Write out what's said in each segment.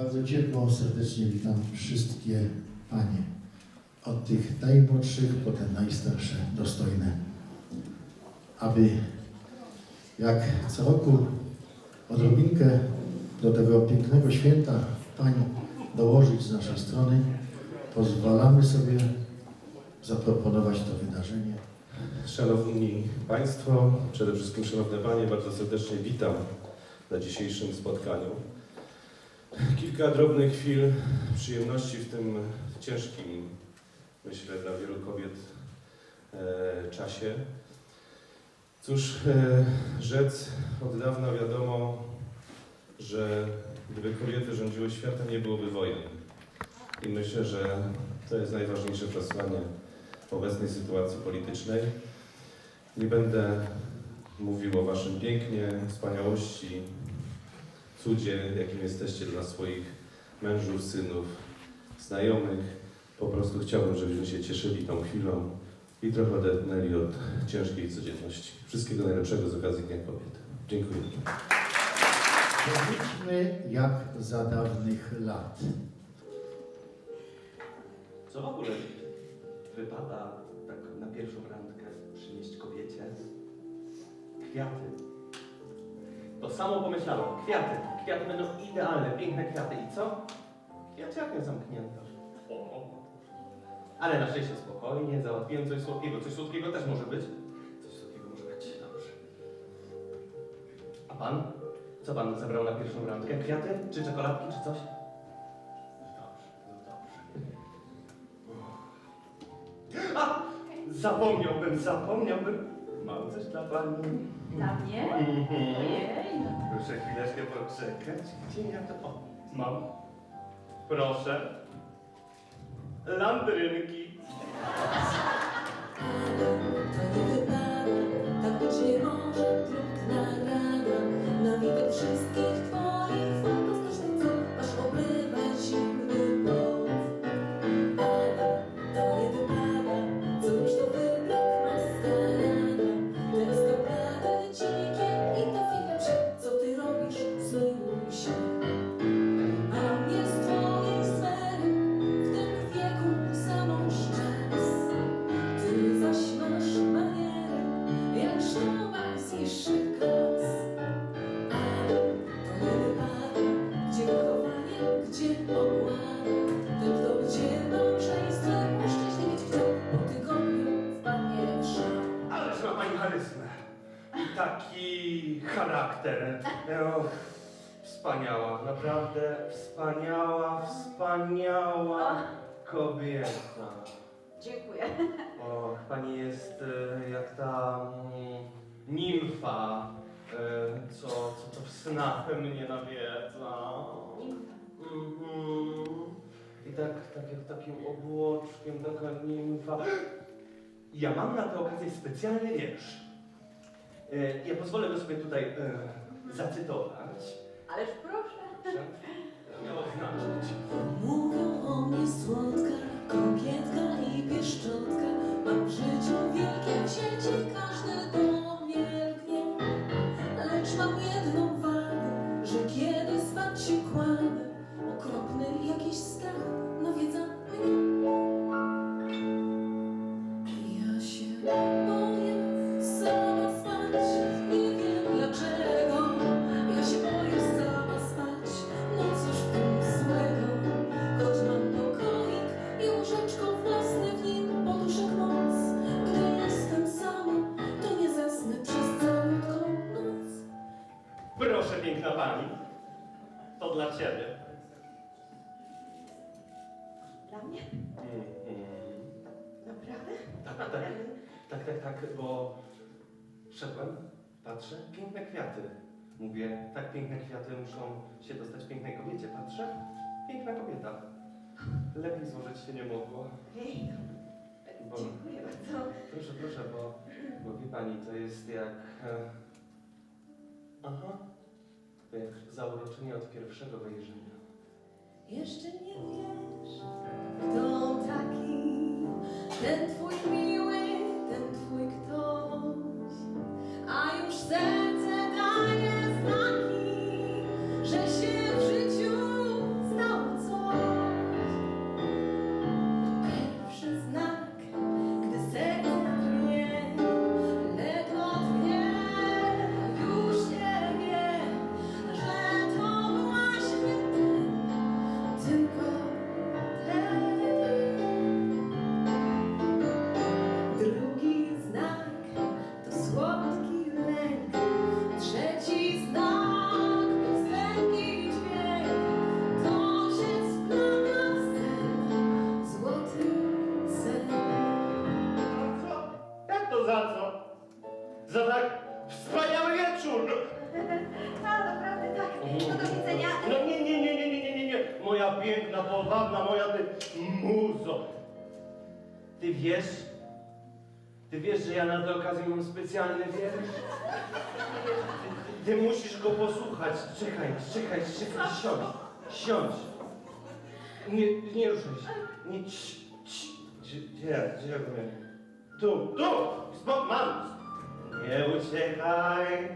Bardzo ciepło, serdecznie witam wszystkie panie. Od tych najmłodszych po te najstarsze, dostojne. Aby jak co roku odrobinkę do tego pięknego święta pań dołożyć z naszej strony, pozwalamy sobie zaproponować to wydarzenie. Szanowni Państwo, przede wszystkim Szanowne Panie, bardzo serdecznie witam na dzisiejszym spotkaniu. Kilka drobnych chwil przyjemności w tym ciężkim, myślę, dla wielu kobiet e, czasie. Cóż, e, rzec od dawna wiadomo, że gdyby kobiety rządziły światem, nie byłoby wojen. I myślę, że to jest najważniejsze przesłanie w obecnej sytuacji politycznej. Nie będę mówił o Waszym pięknie, wspaniałości, cudzie, jakim jesteście dla swoich mężów, synów, znajomych. Po prostu chciałbym, żebyśmy się cieszyli tą chwilą i trochę odetchnęli od ciężkiej codzienności. Wszystkiego najlepszego z okazji Dnia Kobiet. Dziękuję. Powiedzmy jak za dawnych lat. Co w ogóle wypada tak na pierwszą randkę przynieść kobiecie? Kwiaty. To samo pomyślałem. Kwiaty. Kwiaty będą idealne, piękne kwiaty. I co? Kwiaciarnia zamknięta. Ale na szczęście spokojnie, załatwiłem coś słodkiego. Coś słodkiego też może być. Coś słodkiego może być. Dobrze. A pan? Co pan zabrał na pierwszą randkę? Kwiaty? Czy czekoladki, czy coś? Dobrze, no dobrze. A! Zapomniałbym, zapomniałbym. Coś dla pani. Dla mnie? Mhm. Ojej, no. Proszę chwileczkę poczekać. Gdzie ja to... O, mam. Proszę. Landrynki. I taki charakter. Och, wspaniała, naprawdę wspaniała, wspaniała kobieta. Dziękuję. Och, pani jest e, jak ta mm, nimfa, e, co, co to w snach mnie nawiedza. Mhm. I tak, tak jak takim obłoczkiem, taka nimfa. Ja mam na tę okazję specjalny wiersz. E, ja pozwolę go sobie tutaj e, zacytować. Ależ proszę. Miało znaczyć. Mówią o mnie słodka, To dla ciebie. Dla mnie? Naprawdę? Tak, tak, tak. Tak, tak, tak, bo szedłem, patrzę, piękne kwiaty. Mówię, tak piękne kwiaty muszą się dostać pięknej kobiecie. Patrzę, piękna kobieta. Lepiej złożyć się nie mogło. Ej, Bo, dziękuję bardzo. proszę, proszę, bo, bo wie pani, to jest jak... E, aha, jak zauroczenie od pierwszego wejrzenia. Jeszcze nie wiesz, kto taki, ten twój miły, za co? Za tak wspaniały wieczór! Tak, naprawdę tak. Do widzenia. No nie, nie, nie, nie, nie, nie, nie, nie. Moja piękna, powabna, moja ty muzo. Ty wiesz? Ty wiesz, że ja na tę okazję mam specjalny wiersz? Ty, ty musisz go posłuchać. Czekaj, czekaj, czekaj, siądź. Siądź. Nie, nie ruszaj się. Nie, cii, cii. Gdzie, gdzie, gdzie ja Tu, tu! Spo, mam! Nie uciekaj.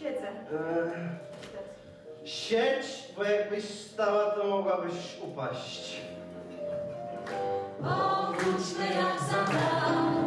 Siedzę. Siedź, bo jakbyś stała, to mogłabyś upaść. Powróćmy jak za dawno